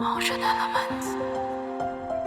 Motion Elements.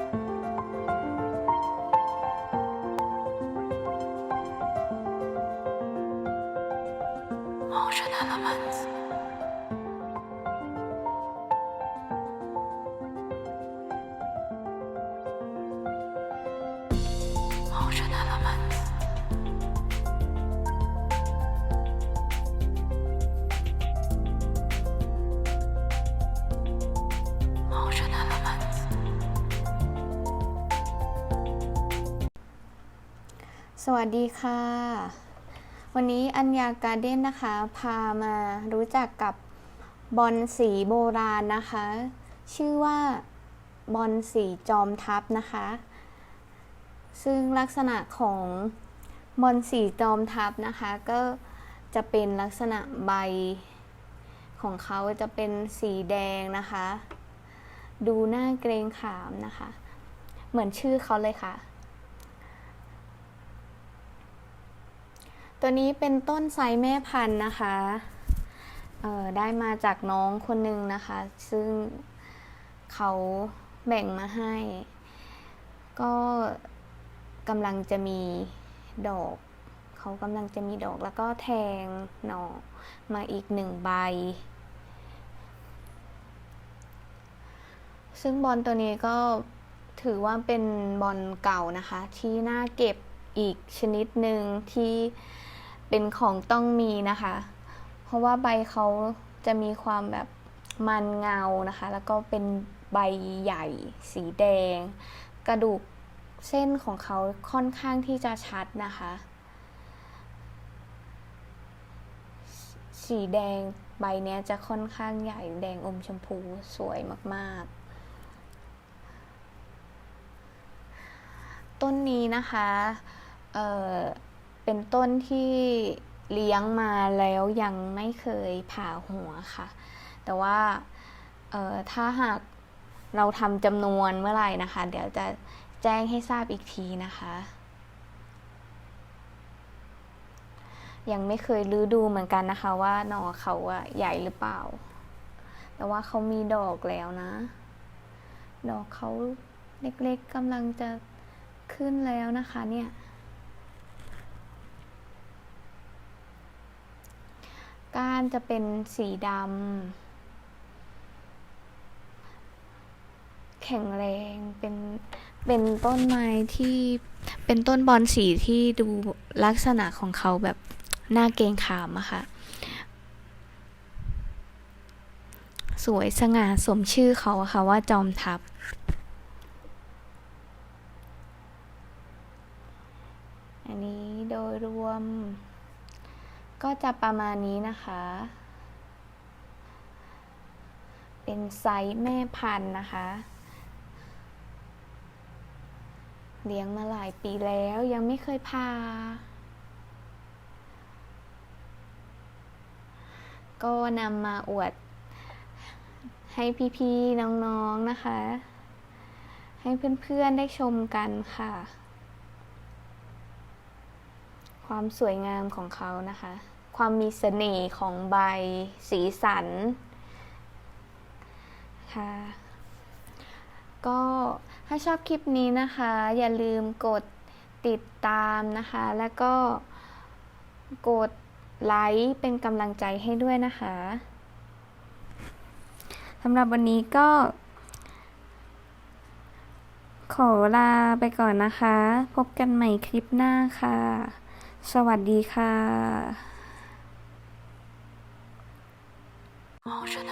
สวัสดีค่ะ วันนี้อัญญาการ์เด้นนะคะ พามารู้จักกับบอลสีโบราณนะคะ ชื่อว่าบอลสีจอมทัพนะคะ ซึ่งลักษณะของบอลสีจอมทัพนะคะ ก็จะเป็นลักษณะใบของเขาจะเป็นสีแดงนะคะ ดูน่าเกรงขามนะคะ เหมือนชื่อเขาเลยค่ะ ตัวนี้เป็นต้นไซแม่พันธุ์นะคะเออได้มาจากน้องคนหนึ่งนะคะ ซึ่งเขาแบ่งมาให้ ก็กำลังจะมีดอก เขากำลังจะมีดอกแล้วก็แทงหน่อมาอีกหนึ่งใบ ซึ่งบอลตัวนี้ก็ถือว่าเป็นบอลเก่านะคะ ที่น่าเก็บอีกชนิดหนึ่งที่ เป็นของต้องมีนะคะ เพราะว่าใบเขาจะมีความแบบมันเงานะคะ แล้วก็เป็นใบใหญ่ สีแดง กระดูกเส้นของเขาค่อนข้างที่จะชัดนะคะ สีแดงใบเนี้ยจะค่อนข้างใหญ่แดงอมชมพูสวยมากๆ ต้นนี้นะคะ เอ่อ เป็นต้นที่เลี้ยงมาแล้วยังไม่เคยผ่าหัวค่ะ แต่ว่าถ้าหากเราทำจำนวนเมื่อไหร่นะคะ เดี๋ยวจะแจ้งให้ทราบอีกทีนะคะ ยังไม่เคยรื้อดูเหมือนกันนะคะว่าหน่อเขาอะใหญ่หรือเปล่า แต่ว่าเขามีดอกแล้วนะ ดอกเขาเล็กๆกำลังจะขึ้นแล้วนะคะเนี่ย ก้านจะเป็นสีดำแข็งแรงเป็นเป็นต้นไม้ที่เป็นต้นบอนสีที่ดูลักษณะของเขาแบบน่าเกงขามอะค่ะ สวยสง่าสมชื่อเขาอะค่ะว่าจอมทัพอันนี้โดยรวม ก็จะประมาณนี้นะคะ เป็นไซส์แม่พันธุ์นะคะ เลี้ยงมาหลายปีแล้วยังไม่เคยพา ก็นำมาอวดให้พี่ๆ น้องๆ นะคะ ให้เพื่อนๆ ได้ชมกันค่ะ ความสวยงามของเขานะคะ ความมีเสน่ห์ของใบสีสันค่ะก็ถ้าชอบคลิปนี้นะคะ อย่าลืมกดติดตามนะคะ แล้วก็กดไลค์เป็นกำลังใจให้ด้วยนะคะสำหรับวันนี้ก็ ขอลาไปก่อนนะคะ พบกันใหม่คลิปหน้าค่ะ สวัสดีค่ะ Motion.